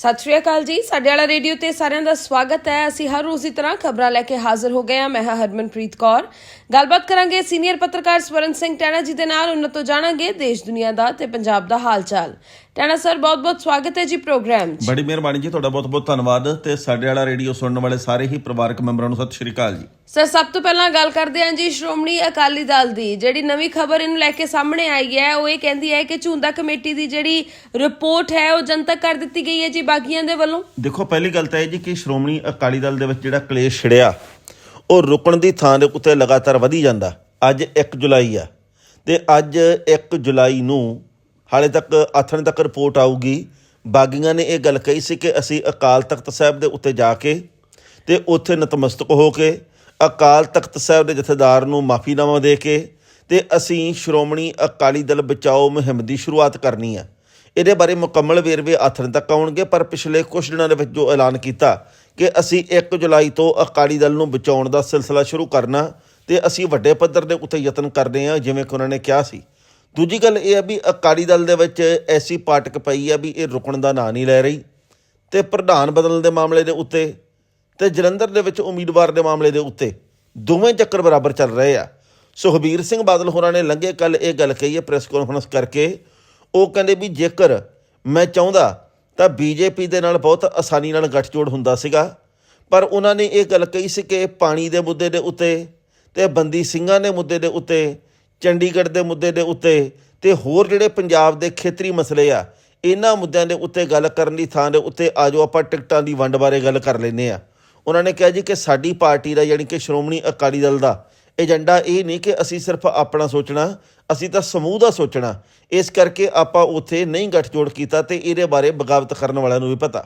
ਸਤਿ ਸ਼੍ਰੀ ਅਕਾਲ ਜੀ। ਸਾਡੇ ਵਾਲਾ ਰੇਡੀਓ ਤੇ ਸਾਰਿਆਂ ਦਾ ਸਵਾਗਤ ਹੈ। ਅਸੀਂ ਹਰ ਰੋਜ਼ ਦੀ ਤਰ੍ਹਾਂ ਖਬਰਾਂ ਲੈ ਕੇ ਹਾਜ਼ਰ ਹੋ ਗਏ ਹਾਂ। ਮੈਂ ਹਾਂ ਹਰਮਨਪ੍ਰੀਤ ਕੌਰ। ਗੱਲਬਾਤ ਕਰਾਂਗੇ ਸੀਨੀਅਰ ਪੱਤਰਕਾਰ ਸਵਰਨ ਸਿੰਘ ਟੈਣਾ ਜੀ ਦੇ ਨਾਲ। ਉਹਨਾਂ ਤੋਂ ਜਾਣਾਂਗੇ ਦੇਸ਼ ਦੁਨੀਆ ਦਾ ਤੇ ਪੰਜਾਬ ਦਾ ਹਾਲ ਚਾਲ। ਟੈਣਾ ਸਰ ਬਹੁਤ-ਬਹੁਤ ਸਵਾਗਤ ਹੈ ਜੀ ਪ੍ਰੋਗਰਾਮ 'ਚ। ਬੜੀ ਮਿਹਰਬਾਨੀ ਜੀ ਤੁਹਾਡਾ ਬਹੁਤ ਬਹੁਤ ਧੰਨਵਾਦ। ਤੇ ਸਾਡੇ ਵਾਲਾ ਰੇਡੀਓ ਸੁਣਨ ਵਾਲੇ ਸਾਰੇ ਹੀ ਪਰਿਵਾਰਕ ਮੈਂਬਰਾਂ ਨੂੰ ਸਤਿ ਸ਼੍ਰੀ ਅਕਾਲ ਜੀ। ਸਰ ਸਭ ਤੋਂ ਪਹਿਲਾਂ ਗੱਲ ਕਰਦੇ ਹਾਂ ਜੀ ਸ਼੍ਰੋਮਣੀ ਅਕਾਲੀ ਦਲ ਦੀ। ਜਿਹੜੀ ਨਵੀਂ ਖਬਰ ਇਹਨੂੰ ਲੈ ਕੇ ਸਾਹਮਣੇ ਆਈ ਹੈ ਉਹ ਇਹ ਕਹਿੰਦੀ ਹੈ ਕਿ ਝੁੰਦਾ ਕਮੇਟੀ ਦੀ ਜਿਹੜੀ ਰਿਪੋਰਟ ਹੈ ਉਹ ਜਨਤਕ ਕਰ ਦਿੱਤੀ ਗਈ ਹੈ ਜੀ ਬਾਗੀਆਂ ਦੇ ਵੱਲੋਂ। ਦੇਖੋ ਪਹਿਲੀ ਗੱਲ ਤਾਂ ਇਹ ਜੀ ਕਿ ਸ਼੍ਰੋਮਣੀ ਅਕਾਲੀ ਦਲ ਦੇ ਵਿੱਚ ਜਿਹੜਾ ਕਲੇਸ਼ ਛਿੜਿਆ ਉਹ ਰੁਕਣ ਦੀ ਥਾਂ ਦੇ ਉੱਤੇ ਲਗਾਤਾਰ ਵਧੀ ਜਾਂਦਾ। ਅੱਜ 1 ਜੁਲਾਈ ਆ। ਤੇ ਅੱਜ 1 ਜੁਲਾਈ ਨੂੰ ਹਾਲੇ ਤੱਕ ਆਥਣ ਤੱਕ ਰਿਪੋਰਟ ਆਊਗੀ। ਬਾਗੀਆਂ ਨੇ ਇਹ ਗੱਲ ਕਹੀ ਸੀ ਕਿ ਅਸੀਂ ਅਕਾਲ ਤਖਤ ਸਾਹਿਬ ਦੇ ਉੱਤੇ ਜਾ ਕੇ ਤੇ ਉੱਥੇ ਨਤਮਸਤਕ ਹੋ ਕੇ ਅਕਾਲ ਤਖਤ ਸਾਹਿਬ ਦੇ ਜਥੇਦਾਰ ਨੂੰ ਮਾਫੀਨਾਮਾ ਦੇ ਕੇ ਤੇ ਅਸੀਂ ਸ਼੍ਰੋਮਣੀ ਅਕਾਲੀ ਦਲ ਬਚਾਓ ਮੁਹਿੰਮ ਦੀ ਸ਼ੁਰੂਆਤ ਕਰਨੀ ਆ। ਇਹਦੇ ਬਾਰੇ ਮੁਕੰਮਲ ਵੇਰਵੇ ਆਥਣ ਤੱਕ ਆਉਣਗੇ, ਪਰ ਪਿਛਲੇ ਕੁਝ ਦਿਨਾਂ ਦੇ ਵਿੱਚ ਜੋ ਐਲਾਨ ਕੀਤਾ ਕਿ ਅਸੀਂ 1 ਜੁਲਾਈ ਤੋਂ ਅਕਾਲੀ ਦਲ ਨੂੰ ਬਚਾਉਣ ਦਾ ਸਿਲਸਿਲਾ ਸ਼ੁਰੂ ਕਰਨਾ ਤੇ ਅਸੀਂ ਵੱਡੇ ਪੱਧਰ ਦੇ ਉੱਤੇ ਯਤਨ ਕਰਦੇ ਹਾਂ, ਜਿਵੇਂ ਕਿ ਉਹਨਾਂ ਨੇ ਕਿਹਾ ਸੀ। ਦੂਜੀ ਗੱਲ ਇਹ ਹੈ ਵੀ ਅਕਾਲੀ ਦਲ ਦੇ ਵਿੱਚ ਐਸੀ ਪਾਟਕ ਪਈ ਆ ਵੀ ਇਹ ਰੁਕਣ ਦਾ ਨਾਂ ਨਹੀਂ ਲੈ ਰਹੀ ਤੇ ਪ੍ਰਧਾਨ ਬਦਲਣ ਦੇ ਮਾਮਲੇ ਦੇ ਉੱਤੇ ਤੇ ਜਲੰਧਰ ਦੇ ਵਿੱਚ ਉਮੀਦਵਾਰ ਦੇ ਮਾਮਲੇ ਦੇ ਉੱਤੇ ਦੋਵੇਂ ਚੱਕਰ ਬਰਾਬਰ ਚੱਲ ਰਹੇ ਆ। ਸੁਖਬੀਰ ਸਿੰਘ ਬਾਦਲ ਹੋਰਾਂ ਨੇ ਲੰਘੇ ਕੱਲ ਇਹ ਗੱਲ ਕਹੀ ਹੈ ਪ੍ਰੈਸ ਕਾਨਫਰੰਸ ਕਰਕੇ। ਉਹ ਕਹਿੰਦੇ ਵੀ ਜੇਕਰ ਮੈਂ ਚਾਹੁੰਦਾ ਤਾਂ ਬੀਜੇਪੀ ਦੇ ਨਾਲ ਬਹੁਤ ਆਸਾਨੀ ਨਾਲ ਗੱਠਜੋੜ ਹੁੰਦਾ ਸੀਗਾ। ਪਰ ਉਹਨਾਂ ਨੇ ਇਹ ਗੱਲ ਕਹੀ ਸੀ ਕਿ ਪਾਣੀ ਦੇ ਮੁੱਦੇ ਦੇ ਉੱਤੇ ਤੇ ਬੰਦੀ ਸਿੰਘਾਂ ਦੇ ਮੁੱਦੇ ਦੇ ਉੱਤੇ ਚੰਡੀਗੜ੍ਹ ਦੇ ਮੁੱਦੇ ਦੇ ਉੱਤੇ ਤੇ ਹੋਰ ਜਿਹੜੇ ਪੰਜਾਬ ਦੇ ਖੇਤਰੀ ਮਸਲੇ ਆ, ਇਹਨਾਂ ਮੁੱਦਿਆਂ ਦੇ ਉੱਤੇ ਗੱਲ ਕਰਨ ਦੀ ਥਾਂ ਦੇ ਉੱਤੇ ਆਜੋ ਆਪਾਂ ਟਿਕਟਾਂ ਦੀ ਵੰਡ ਬਾਰੇ ਗੱਲ ਕਰ ਲੈਨੇ ਆ ਉਹਨਾਂ ਨੇ ਕਿਹਾ ਜੀ ਕਿ ਸਾਡੀ ਪਾਰਟੀ ਦਾ ਯਾਨੀ ਕਿ ਸ਼੍ਰੋਮਣੀ ਅਕਾਲੀ ਦਲ ਦਾ ਏਜੰਡਾ ਇਹ ਨਹੀਂ ਕਿ ਅਸੀਂ ਸਿਰਫ ਆਪਣਾ ਸੋਚਣਾ, ਅਸੀਂ ਤਾਂ ਸਮੂਹ ਦਾ ਸੋਚਣਾ। ਇਸ ਕਰਕੇ ਆਪਾਂ ਉੱਥੇ ਨਹੀਂ ਗੱਠਜੋੜ ਕੀਤਾ ਤੇ ਇਹਦੇ ਬਾਰੇ ਬਗਾਵਤ ਕਰਨ ਵਾਲਿਆਂ ਨੂੰ ਵੀ ਪਤਾ।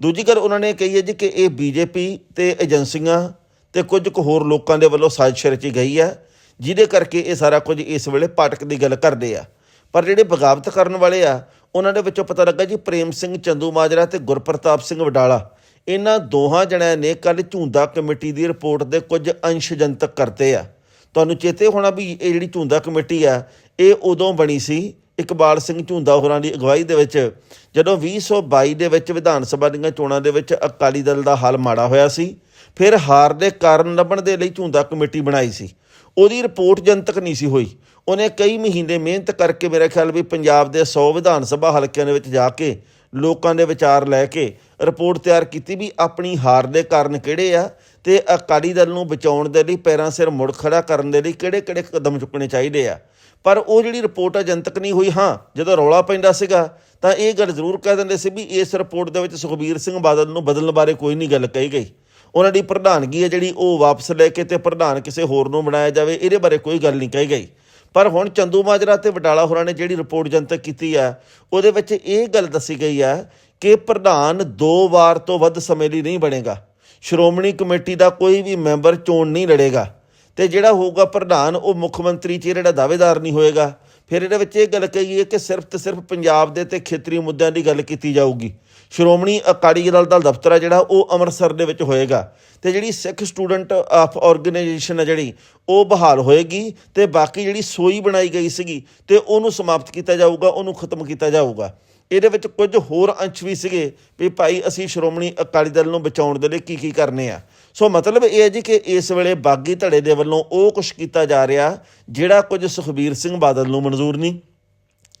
ਦੂਜੀ ਗੱਲ ਉਹਨਾਂ ਨੇ ਕਹੀ ਹੈ ਜੀ ਕਿ ਇਹ ਬੀਜੇਪੀ ਤੇ ਏਜੰਸੀਆਂ ਤੇ ਕੁਝ ਕੁ ਹੋਰ ਲੋਕਾਂ ਦੇ ਵੱਲੋਂ ਸਾਜ਼ਿਸ਼ ਰਚੀ ਗਈ ਹੈ। ਜਿਹਦੇ ਕਰਕੇ ਇਹ ਸਾਰਾ ਕੁਝ ਇਸ ਵੇਲੇ ਪਾਟਕ ਦੀ ਗੱਲ ਕਰਦੇ ਆ। ਪਰ ਜਿਹੜੇ ਬਗਾਵਤ ਕਰਨ ਵਾਲੇ ਆ, ਉਹਨਾਂ ਦੇ ਵਿੱਚੋਂ ਪਤਾ ਲੱਗਾ ਜੀ ਪ੍ਰੇਮ ਸਿੰਘ ਚੰਦੂ ਮਾਜਰਾ ਤੇ ਗੁਰਪ੍ਰਤਾਪ ਸਿੰਘ ਵਡਾਲਾ। ਇਹਨਾਂ ਦੋਹਾਂ ਜਣਿਆਂ ਨੇ ਕੱਲ ਝੁੰਦਾ ਕਮੇਟੀ ਦੀ ਰਿਪੋਰਟ ਦੇ ਕੁਝ ਅੰਸ਼ ਜਨਤਕ ਕਰਤੇ ਆ। ਤੁਹਾਨੂੰ ਚੇਤੇ ਹੋਣਾ ਵੀ ਇਹ ਜਿਹੜੀ ਝੁੰਦਾ ਕਮੇਟੀ ਆ, ਇਹ ਉਦੋਂ ਬਣੀ ਸੀ ਇਕਬਾਲ ਸਿੰਘ ਝੁੰਦਾ ਹੋਰਾਂ ਦੀ ਅਗਵਾਈ ਦੇ ਵਿੱਚ, ਜਦੋਂ 2022 ਦੇ ਵਿੱਚ ਵਿਧਾਨ ਸਭਾ ਦੀਆਂ ਚੋਣਾਂ ਦੇ ਵਿੱਚ ਅਕਾਲੀ ਦਲ ਦਾ ਹਾਲ ਮਾੜਾ ਹੋਇਆ ਸੀ। ਫਿਰ ਹਾਰ ਦੇ ਕਾਰਨ ਲੱਭਣ ਦੇ ਲਈ ਝੁੰਦਾ ਕਮੇਟੀ ਬਣਾਈ ਸੀ। ਉਹਦੀ ਰਿਪੋਰਟ ਜਨਤਕ ਨਹੀਂ ਸੀ ਹੋਈ। ਉਹਨੇ ਕਈ ਮਹੀਨੇ ਮਿਹਨਤ ਕਰਕੇ ਮੇਰੇ ਖਿਆਲ ਵੀ ਪੰਜਾਬ ਦੇ 100 ਵਿਧਾਨ ਸਭਾ ਹਲਕਿਆਂ ਦੇ ਵਿੱਚ ਜਾ ਕੇ, ਲੋਕਾਂ ਦੇ ਵਿਚਾਰ ਲੈ ਕੇ ਰਿਪੋਰਟ ਤਿਆਰ ਕੀਤੀ ਵੀ ਆਪਣੀ ਹਾਰ ਦੇ ਕਾਰਨ ਕਿਹੜੇ ਆ ਤੇ ਅਕਾਲੀ ਦਲ ਨੂੰ ਬਚਾਉਣ ਦੇ ਲਈ ਪੈਰਾਂ ਸਿਰ ਮੁੜ ਖੜਾ ਕਰਨ ਦੇ ਲਈ ਕਿਹੜੇ-ਕਿਹੜੇ ਕਦਮ ਚੁੱਕਣੇ ਚਾਹੀਦੇ ਆ। ਪਰ ਉਹ ਜਿਹੜੀ ਰਿਪੋਰਟ ਆ, ਜਨਤਕ ਨਹੀਂ ਹੋਈ, ਹਾਂ, ਜਦੋਂ ਰੌਲਾ ਪੈਂਦਾ ਸੀਗਾ, ਤਾਂ ਇਹ ਗੱਲ ਜ਼ਰੂਰ ਕਹਿ ਦਿੰਦੇ ਸੀ ਵੀ ਇਸ ਰਿਪੋਰਟ ਦੇ ਵਿੱਚ ਸੁਖਬੀਰ ਸਿੰਘ ਬਾਦਲ ਨੂੰ ਬਦਲਣ ਬਾਰੇ ਕੋਈ ਨਹੀਂ ਗੱਲ ਕਹੀ ਗਈ। ਉਹਨਾਂ ਦੀ ਪ੍ਰਧਾਨਗੀ ਹੈ ਜਿਹੜੀ ਉਹ ਵਾਪਸ ਲੈ ਕੇ ਤੇ ਪ੍ਰਧਾਨ ਕਿਸੇ ਹੋਰ ਨੂੰ ਬਣਾਇਆ ਜਾਵੇ, ਇਹਦੇ ਬਾਰੇ ਕੋਈ ਗੱਲ ਨਹੀਂ ਕਹੀ ਗਈ। ਪਰ ਹੁਣ ਚੰਦੂ ਮਾਜਰਾ ਤੇ ਵਡਾਲਾ ਹੋਰਾਂ ਨੇ ਜਿਹੜੀ ਰਿਪੋਰਟ ਜਨਤਕ ਕੀਤੀ ਹੈ, ਉਹਦੇ ਵਿੱਚ ਇਹ ਗੱਲ ਦੱਸੀ ਗਈ ਹੈ ਕਿ ਪ੍ਰਧਾਨ ਦੋ ਵਾਰ ਤੋਂ ਵੱਧ ਸਮੇਂ ਲਈ ਨਹੀਂ ਬਣੇਗਾ। ਸ਼੍ਰੋਮਣੀ ਕਮੇਟੀ ਦਾ ਕੋਈ ਵੀ ਮੈਂਬਰ ਚੋਣ ਨਹੀਂ ਲੜੇਗਾ ਤੇ ਜਿਹੜਾ ਹੋਊਗਾ ਪ੍ਰਧਾਨ, ਉਹ ਮੁੱਖ ਮੰਤਰੀ ਚ ਦਾ ਦਾਅਵੇਦਾਰ ਨਹੀਂ ਹੋਏਗਾ। ਫਿਰ ਇਹਦੇ ਵਿੱਚ ਇਹ ਗੱਲ ਕਹੀ ਹੈ ਕਿ ਸਿਰਫ ਤੇ ਸਿਰਫ ਪੰਜਾਬ ਦੇ ਤੇ ਖੇਤਰੀ ਮੁੱਦਿਆਂ ਦੀ ਗੱਲ ਕੀਤੀ ਜਾਊਗੀ। ਸ਼੍ਰੋਮਣੀ ਅਕਾਲੀ ਦਲ ਦਾ ਦਫ਼ਤਰ ਹੈ ਜਿਹੜਾ ਉਹ ਅੰਮ੍ਰਿਤਸਰ ਦੇ ਵਿੱਚ ਹੋਏਗਾ ਤੇ ਜਿਹੜੀ ਸਿੱਖ ਸਟੂਡੈਂਟ ਆਫ ਆਰਗੇਨਾਈਜੇਸ਼ਨ ਹੈ ਜਿਹੜੀ ਉਹ ਬਹਾਲ ਹੋਏਗੀ ਤੇ ਬਾਕੀ ਜਿਹੜੀ ਸੋਈ ਬਣਾਈ ਗਈ ਸੀਗੀ ਤੇ ਉਹਨੂੰ ਸਮਾਪਤ ਕੀਤਾ ਜਾਊਗਾ, ਉਹਨੂੰ ਖਤਮ ਕੀਤਾ ਜਾਊਗਾ। ਇਹਦੇ ਵਿੱਚ ਕੁਝ ਹੋਰ ਅੰਸ਼ ਵੀ ਸੀਗੇ ਵੀ ਭਾਈ ਅਸੀਂ ਸ਼੍ਰੋਮਣੀ ਅਕਾਲੀ ਦਲ ਨੂੰ ਬਚਾਉਣ ਦੇ ਲਈ ਕੀ ਕੀ ਕਰਨੇ ਆ। ਸੋ ਮਤਲਬ ਇਹ ਹੈ ਜੀ ਕਿ ਇਸ ਵੇਲੇ ਬਾਗੀ ਧੜੇ ਦੇ ਵੱਲੋਂ ਉਹ ਕੁਝ ਕੀਤਾ ਜਾ ਰਿਹਾ ਜਿਹੜਾ ਕੁਝ ਸੁਖਬੀਰ ਸਿੰਘ ਬਾਦਲ ਨੂੰ ਮਨਜ਼ੂਰ ਨਹੀਂ।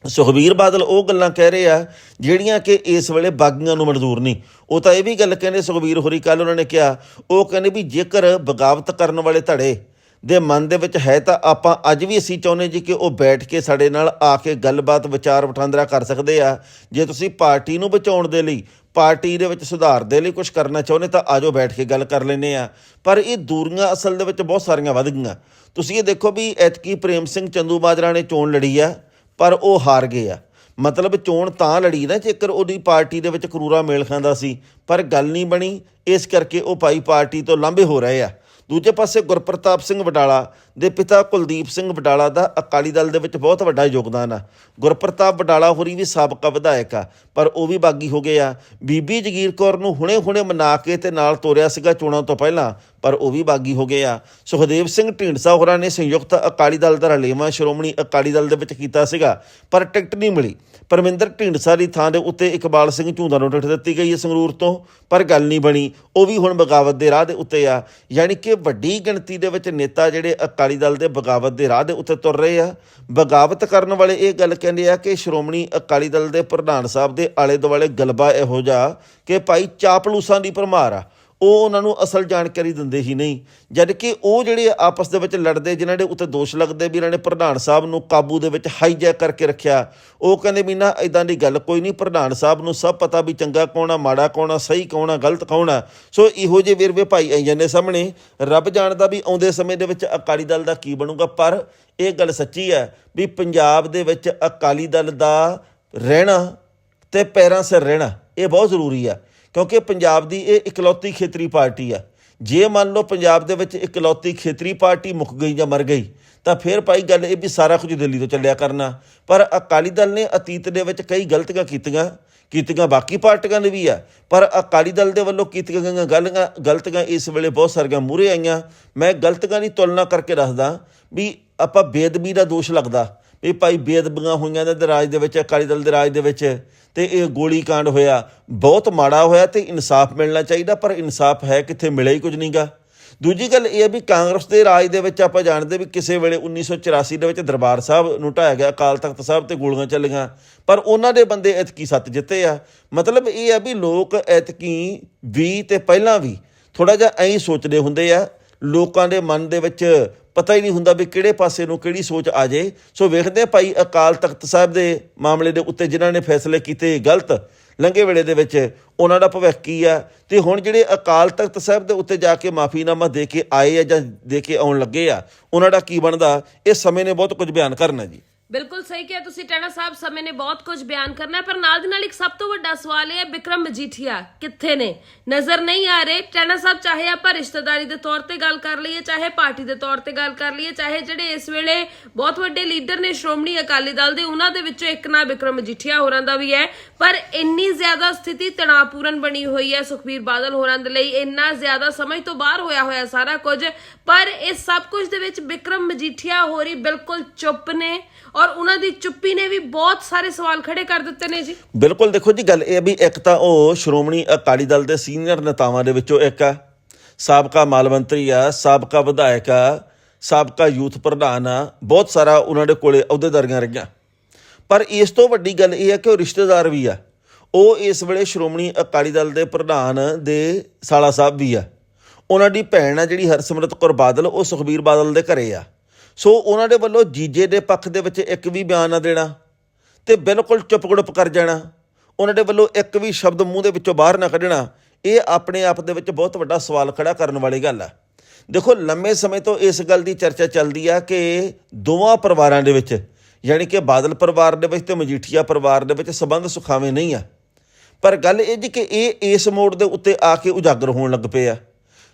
ਸੁਖਬੀਰ ਬਾਦਲ ਉਹ ਗੱਲਾਂ ਕਹਿ ਰਹੇ ਆ, ਜਿਹੜੀਆਂ ਕਿ ਇਸ ਵੇਲੇ ਬਾਗੀਆਂ ਨੂੰ ਮਨਜ਼ੂਰ ਨਹੀਂ। ਉਹ ਤਾਂ ਇਹ ਵੀ ਗੱਲ ਕਹਿੰਦੇ ਸੁਖਬੀਰ ਹੋਰੀ ਕੱਲ ਉਹਨਾਂ ਨੇ ਕਿਹਾ, ਉਹ ਕਹਿੰਦੇ ਵੀ ਜੇਕਰ ਬਗਾਵਤ ਕਰਨ ਵਾਲੇ ਧੜੇ ਦੇ ਮਨ ਦੇ ਵਿੱਚ ਹੈ ਤਾਂ ਆਪਾਂ ਅੱਜ ਵੀ ਅਸੀਂ ਚਾਹੁੰਦੇ ਜੀ ਕਿ ਉਹ ਬੈਠ ਕੇ ਸਾਡੇ ਨਾਲ ਆ ਕੇ ਗੱਲਬਾਤ, ਵਿਚਾਰ ਵਟਾਂਦਰਾ ਕਰ ਸਕਦੇ ਆ। ਜੇ ਤੁਸੀਂ ਪਾਰਟੀ ਨੂੰ ਬਚਾਉਣ ਦੇ ਲਈ, ਪਾਰਟੀ ਦੇ ਵਿੱਚ ਸੁਧਾਰ ਦੇ ਲਈ ਕੁਝ ਕਰਨਾ ਚਾਹੁੰਦੇ, ਤਾਂ ਆਜੋ ਬੈਠ ਕੇ ਗੱਲ ਕਰ ਲੈਨੇ ਆ। ਪਰ ਇਹ ਦੂਰੀਆਂ ਅਸਲ ਦੇ ਵਿੱਚ ਬਹੁਤ ਸਾਰੀਆਂ ਵੱਧ ਗਈਆਂ। ਤੁਸੀਂ ਇਹ ਦੇਖੋ ਵੀ ਐਤਕੀ ਪ੍ਰੇਮ ਸਿੰਘ ਚੰਦੂ ਮਾਜਰਾ ਨੇ ਚੋਣ ਲੜੀ ਆ। ਪਰ ਉਹ ਹਾਰ ਗਏ ਆ। ਮਤਲਬ ਚੋਣ ਤਾਂ ਲੜੀ ਨਾ ਜੇਕਰ ਉਹਦੀ ਪਾਰਟੀ ਦੇ ਵਿੱਚ ਕਰੂਰਾ ਮੇਲ ਖਾਂਦਾ ਸੀ, ਪਰ ਗੱਲ ਨਹੀਂ ਬਣੀ, ਇਸ ਕਰਕੇ ਉਹ ਭਾਈ ਪਾਰਟੀ ਤੋਂ ਲਾਂਭੇ ਹੋ ਰਹੇ ਆ। ਦੂਜੇ ਪਾਸੇ ਗੁਰਪ੍ਰਤਾਪ ਸਿੰਘ ਵਡਾਲਾ ਦੇ ਪਿਤਾ ਕੁਲਦੀਪ ਸਿੰਘ ਵਡਾਲਾ ਦਾ ਅਕਾਲੀ ਦਲ ਦੇ ਵਿੱਚ ਬਹੁਤ ਵੱਡਾ ਯੋਗਦਾਨ ਆ। ਗੁਰਪ੍ਰਤਾਪ ਵਡਾਲਾ ਹੋਰੀ ਵੀ ਸਾਬਕਾ ਵਿਧਾਇਕ ਆ। ਪਰ ਉਹ ਵੀ ਬਾਗੀ ਹੋ ਗਏ ਆ। ਬੀਬੀ ਜਗੀਰ ਕੌਰ ਨੂੰ ਹੁਣੇ-ਹੁਣੇ ਮਨਾ ਕੇ ਤੇ ਨਾਲ ਤੋਰਿਆ ਸੀਗਾ ਚੋਣਾਂ ਤੋਂ ਪਹਿਲਾਂ, ਪਰ ਉਹ ਵੀ ਬਾਗੀ ਹੋ ਗਏ ਆ। ਸੁਖਦੇਵ ਸਿੰਘ ਢੀਂਡਸਾ ਹੋਰਾਂ ਨੇ ਸੰਯੁਕਤ ਅਕਾਲੀ ਦਲ ਦਾ ਰਲੇਵਾਂ ਸ਼੍ਰੋਮਣੀ ਅਕਾਲੀ ਦਲ ਦੇ ਵਿੱਚ ਕੀਤਾ ਸੀਗਾ, ਪਰ ਟਿਕਟ ਨਹੀਂ ਮਿਲੀ। ਪਰਮਿੰਦਰ ਢੀਂਡਸਾ ਦੀ ਥਾਂ ਦੇ ਉੱਤੇ ਇਕਬਾਲ ਸਿੰਘ ਝੂੰਦਾ ਨੂੰ ਟਿਕਟ ਦਿੱਤੀ ਗਈ ਹੈ ਸੰਗਰੂਰ ਤੋਂ, ਪਰ ਗੱਲ ਨਹੀਂ ਬਣੀ। ਉਹ ਵੀ ਹੁਣ ਬਗਾਵਤ ਦੇ ਰਾਹ ਦੇ ਉੱਤੇ ਆ। ਯਾਨੀ ਕਿ ਵੱਡੀ ਗਿਣਤੀ ਦੇ ਵਿੱਚ ਨੇਤਾ ਜਿਹੜੇ ਅਕਾਲੀ ਦਲ ਦੇ ਬਗਾਵਤ ਦੇ ਰਾਹ ਦੇ ਉੱਤੇ ਤੁਰ ਰਹੇ ਆ। ਬਗਾਵਤ ਕਰਨ ਵਾਲੇ ਇਹ ਗੱਲ ਕਹਿੰਦੇ ਆ ਕਿ ਸ਼੍ਰੋਮਣੀ ਅਕਾਲੀ ਦਲ ਦੇ ਪ੍ਰਧਾਨ ਸਾਹਿਬ ਦੇ ਆਲੇ ਦੁਆਲੇ ਗਲਬਾ ਇਹੋ ਜਿਹਾ ਕਿ ਭਾਈ ਚਾਪਲੂਸਾਂ ਦੀ ਭਰਮਾਰ ਆ। ਉਹ ਉਹਨਾਂ ਨੂੰ ਅਸਲ ਜਾਣਕਾਰੀ ਦਿੰਦੇ ਹੀ ਨਹੀਂ। ਜਦ ਕਿ ਉਹ ਜਿਹੜੇ ਆਪਸ ਦੇ ਵਿੱਚ ਲੜਦੇ, ਜਿਨ੍ਹਾਂ ਦੇ ਉੱਤੇ ਦੋਸ਼ ਲੱਗਦੇ ਵੀ ਇਹਨਾਂ ਨੇ ਪ੍ਰਧਾਨ ਸਾਹਿਬ ਨੂੰ ਕਾਬੂ ਦੇ ਵਿੱਚ ਹਾਈਜੈਕ ਕਰਕੇ ਰੱਖਿਆ, ਉਹ ਕਹਿੰਦੇ ਵੀ ਨਾ ਇਦਾਂ ਦੀ ਗੱਲ ਕੋਈ ਨਹੀਂ, ਪ੍ਰਧਾਨ ਸਾਹਿਬ ਨੂੰ ਸਭ ਪਤਾ ਵੀ ਚੰਗਾ ਕੌਣ ਆ, ਮਾੜਾ ਕੌਣ ਆ, ਸਹੀ ਕੌਣ ਆ, ਗਲਤ ਕੌਣ ਆ। ਸੋ ਇਹੋ ਜਿਹੇ ਵੇਰਵੇ ਭਾਈ ਆਈਆਂ ਨੇ ਸਾਹਮਣੇ। ਰੱਬ ਜਾਣਦਾ ਵੀ ਆਉਂਦੇ ਸਮੇਂ ਦੇ ਵਿੱਚ ਅਕਾਲੀ ਦਲ ਦਾ ਕੀ ਬਣੂਗਾ, ਪਰ ਇਹ ਗੱਲ ਸੱਚੀ ਹੈ ਵੀ ਪੰਜਾਬ ਦੇ ਵਿੱਚ ਅਕਾਲੀ ਦਲ ਦਾ ਰਹਿਣਾ ਤੇ ਪੈਰਾਂ ਸਿਰ ਰਹਿਣਾ, ਇਹ ਬਹੁਤ ਜ਼ਰੂਰੀ ਆ, ਕਿਉਂਕਿ ਪੰਜਾਬ ਦੀ ਇਹ ਇਕਲੌਤੀ ਖੇਤਰੀ ਪਾਰਟੀ ਆ। ਜੇ ਮੰਨ ਲਓ ਪੰਜਾਬ ਦੇ ਵਿੱਚ ਇਕਲੌਤੀ ਖੇਤਰੀ ਪਾਰਟੀ ਮੁੱਕ ਗਈ ਜਾਂ ਮਰ ਗਈ, ਤਾਂ ਫਿਰ ਭਾਈ ਗੱਲ ਇਹ ਵੀ ਸਾਰਾ ਕੁਝ ਦਿੱਲੀ ਤੋਂ ਚੱਲਿਆ ਕਰਨਾ। ਪਰ ਅਕਾਲੀ ਦਲ ਨੇ ਅਤੀਤ ਦੇ ਵਿੱਚ ਕਈ ਗਲਤੀਆਂ ਕੀਤੀਆਂ ਕੀਤੀਆਂ ਬਾਕੀ ਪਾਰਟੀਆਂ ਨੇ ਵੀ ਆ, ਪਰ ਅਕਾਲੀ ਦਲ ਦੇ ਵੱਲੋਂ ਕੀਤੀਆਂ ਗਈਆਂ ਗਲਤੀਆਂ ਗਲਤੀਆਂ ਇਸ ਵੇਲੇ ਬਹੁਤ ਸਾਰੀਆਂ ਮੂਹਰੇ ਆਈਆਂ। ਮੈਂ ਗਲਤੀਆਂ ਦੀ ਤੁਲਨਾ ਕਰਕੇ ਦੱਸਦਾ ਵੀ ਆਪਾਂ ਬੇਦਬੀ ਦਾ ਦੋਸ਼ ਲੱਗਦਾ, ਵੀ ਭਾਈ ਬੇਦਬੀਆਂ ਹੋਈਆਂ ਨੇ ਤੇ ਰਾਜ ਦੇ ਵਿੱਚ, ਅਕਾਲੀ ਦਲ ਦੇ ਰਾਜ ਦੇ ਵਿੱਚ। ਤੇ ਇਹ ਗੋਲੀ ਹੋਇਆ। ਬਹੁਤ ਮਾੜਾ ਹੋਇਆ ਤੇ ਇਨਸਾਫ ਮਿਲਣਾ ਚਾਹੀਦਾ, ਪਰ ਇਨਸਾਫ ਹੈ ਕਿੱਥੇ ਮਿਲੇ ਹੀ ਕੁਝ ਨਹੀਂਗਾ। ਦੂਜੀ ਗੱਲ ਇਹ ਹੈ ਵੀ ਕਾਂਗਰਸ ਦੇ ਰਾਜ ਦੇ ਵਿੱਚ ਆਪਾਂ ਜਾਣਦੇ ਵੀ ਕਿਸੇ ਵੇਲੇ 1984 ਦੇ ਵਿੱਚ ਦਰਬਾਰ ਸਾਹਿਬ ਨੂੰ ਢਾਇਆ ਗਿਆ, ਅਕਾਲ ਤਖਤ ਸਾਹਿਬ ਤੇ ਗੋਲੀਆਂ ਚੱਲੀਆਂ। ਪਰ ਉਹਨਾਂ ਦੇ ਬੰਦੇ ਐਤਕੀ ਸੱਤ ਜਿੱਤੇ ਆ। ਮਤਲਬ ਇਹ ਆ ਵੀ ਲੋਕ ਐਤਕੀ ਵੀ ਤੇ ਪਹਿਲਾਂ ਵੀ ਥੋੜਾ ਜਿਹਾ ਐਂ ਸੋਚਦੇ ਹੁੰਦੇ ਆ। ਲੋਕਾਂ ਦੇ ਮਨ ਦੇ ਵਿੱਚ ਪਤਾ ਹੀ ਨਹੀਂ ਹੁੰਦਾ ਵੀ ਕਿਹੜੇ ਪਾਸੇ ਨੂੰ ਕਿਹੜੀ ਸੋਚ ਆ ਜੇ। ਸੋ ਵੇਖਦੇ ਹਾਂ ਭਾਈ ਅਕਾਲ ਤਖਤ ਸਾਹਿਬ ਦੇ ਮਾਮਲੇ ਦੇ ਉੱਤੇ ਜਿਨ੍ਹਾਂ ਨੇ ਫੈਸਲੇ ਕੀਤੇ ਗਲਤ, ਲੰਘੇ ਵੇਲੇ ਦੇ ਵਿੱਚ ਉਹਨਾਂ ਦਾ ਭਵਿੱਖ ਕੀ ਆ? ਤੇ ਹੁਣ ਜਿਹੜੇ ਅਕਾਲ ਤਖਤ ਸਾਹਿਬ ਦੇ ਉੱਤੇ ਜਾ ਕੇ ਮਾਫੀਨਾਮਾ ਦੇ ਕੇ ਆਏ ਆ ਜਾਂ ਦੇ ਕੇ ਆਉਣ ਲੱਗੇ ਆ, ਉਹਨਾਂ ਦਾ ਕੀ ਬਣਦਾ? ਇਹ ਸਮੇਂ ਨੇ ਬਹੁਤ ਕੁਝ ਬਿਆਨ ਕਰਨਾ ਜੀ। ਬਿਲਕੁਲ ਸਹੀ ਕਿਹਾ ਤੁਸੀਂ, ਟੈਣਾ ਸਾਹਿਬ, ਸਮੇਂ ਨੇ ਬਹੁਤ ਕੁਝ ਬਿਆਨ ਕਰਨਾ ਪਰ ਨਾਲ ਦੀ ਨਾਲ ਇੱਕ ਸਭ ਤੋਂ ਵੱਡਾ ਸਵਾਲ ਇਹ ਹੈ ਵਿਕਰਮ ਮਜੀਠੀਆ ਕਿੱਥੇ ਨੇ? ਨਜ਼ਰ ਨਹੀਂ ਆ ਰਹੇ। ਟੈਣਾ ਸਾਹਿਬ, ਚਾਹੇ ਆਪਾਂ ਰਿਸ਼ਤੇਦਾਰੀ ਦੇ ਤੌਰ ਤੇ ਗੱਲ ਕਰ ਲਈਏ, ਚਾਹੇ ਪਾਰਟੀ ਦੇ ਤੌਰ ਤੇ ਗੱਲ ਕਰ ਲਈਏ, ਚਾਹੇ ਜਿਹੜੇ ਇਸ ਵੇਲੇ ਬਹੁਤ ਵੱਡੇ ਲੀਡਰ ਨੇ ਸ਼੍ਰੋਮਣੀ ਅਕਾਲੀ ਦਲ ਦੇ, ਉਹਨਾਂ ਦੇ ਵਿੱਚੋਂ ਇੱਕ ਨਾਂ ਬਿਕਰਮ ਮਜੀਠੀਆ ਹੋਰਾਂ ਦਾ ਵੀ ਹੈ। ਪਰ ਇੰਨੀ ਜ਼ਿਆਦਾ ਸਥਿਤੀ ਤਣਾਅਪੂਰਨ ਬਣੀ ਹੋਈ ਹੈ ਸੁਖਬੀਰ ਬਾਦਲ ਹੋਰਾਂ ਦੇ ਲਈ। ਇੰਨਾ ਜ਼ਿਆਦਾ ਸਮਝ ਤੋਂ ਬਾਹਰ ਹੋਇਆ ਹੋਇਆ ਸਾਰਾ ਕੁਝ। ਪਰ ਇਹ ਸਭ ਕੁਝ ਦੇ ਵਿੱਚ ਵਿਕਰਮ ਮਜੀਠੀਆ ਹੋਰੀ ਬਿਲਕੁਲ ਚੁੱਪ ਨੇ ਔਰ ਉਹਨਾਂ ਦੀ ਚੁੱਪੀ ਨੇ ਵੀ ਬਹੁਤ ਸਾਰੇ ਸਵਾਲ ਖੜੇ ਕਰ ਦਿੱਤੇ ਨੇ ਜੀ। ਬਿਲਕੁਲ, ਦੇਖੋ ਜੀ, ਗੱਲ ਇਹ ਵੀ ਇੱਕ ਤਾਂ ਉਹ ਸ਼੍ਰੋਮਣੀ ਅਕਾਲੀ ਦਲ ਦੇ ਸੀਨੀਅਰ ਨੇਤਾਵਾਂ ਦੇ ਵਿੱਚੋਂ ਇੱਕ ਆ। ਸਾਬਕਾ ਮਾਲ ਮੰਤਰੀ ਆ, ਸਾਬਕਾ ਵਿਧਾਇਕ ਆ, ਸਾਬਕਾ ਯੂਥ ਪ੍ਰਧਾਨ ਆ, ਬਹੁਤ ਸਾਰਾ ਉਹਨਾਂ ਦੇ ਕੋਲੇ ਅਹੁਦੇਦਾਰੀਆਂ ਰਹੀਆਂ। ਪਰ ਇਸ ਤੋਂ ਵੱਡੀ ਗੱਲ ਇਹ ਹੈ ਕਿ ਉਹ ਰਿਸ਼ਤੇਦਾਰ ਵੀ ਆ। ਉਹ ਇਸ ਵੇਲੇ ਸ਼੍ਰੋਮਣੀ ਅਕਾਲੀ ਦਲ ਦੇ ਪ੍ਰਧਾਨ ਦੇ ਸਾਲਾ ਸਾਹਿਬ ਵੀ ਆ। ਉਹਨਾਂ ਦੀ ਭੈਣ ਆ ਜਿਹੜੀ ਹਰਸਿਮਰਤ ਕੌਰ ਬਾਦਲ, ਉਹ ਸੁਖਬੀਰ ਬਾਦਲ ਦੇ ਘਰੇ ਆ। ਸੋ ਉਹਨਾਂ ਦੇ ਵੱਲੋਂ ਜੀਜੇ ਦੇ ਪੱਖ ਦੇ ਵਿੱਚ ਇੱਕ ਵੀ ਬਿਆਨ ਨਾ ਦੇਣਾ ਤੇ ਬਿਲਕੁਲ ਚੁੱਪ ਗੁੜਪ ਕਰ ਜਾਣਾ। ਉਹਨਾਂ ਦੇ ਵੱਲੋਂ ਇੱਕ ਵੀ ਸ਼ਬਦ ਮੂੰਹ ਦੇ ਵਿੱਚੋਂ ਬਾਹਰ ਨਾ ਕੱਢਣਾ, ਇਹ ਆਪਣੇ ਆਪ ਦੇ ਵਿੱਚ ਬਹੁਤ ਵੱਡਾ ਸਵਾਲ ਖੜਾ ਕਰਨ ਵਾਲੀ ਗੱਲ ਆ। ਦੇਖੋ, ਲੰਮੇ ਸਮੇਂ ਤੋਂ ਇਸ ਗੱਲ ਦੀ ਚਰਚਾ ਚੱਲਦੀ ਆ ਕਿ ਦੋਵਾਂ ਪਰਿਵਾਰਾਂ ਦੇ ਵਿੱਚ, ਯਾਨੀ ਕਿ ਬਾਦਲ ਪਰਿਵਾਰ ਦੇ ਵਿੱਚ ਤੇ ਮਜੀਠੀਆ ਪਰਿਵਾਰ ਦੇ ਵਿੱਚ ਸਬੰਧ ਸੁਖਾਵੇਂ ਨਹੀਂ ਆ। ਪਰ ਗੱਲ ਇਹ ਜੀ ਕਿ ਇਹ ਇਸ ਮੋੜ ਦੇ ਉੱਤੇ ਆ ਕੇ ਉਜਾਗਰ ਹੋਣ ਲੱਗ ਪਏ ਆ।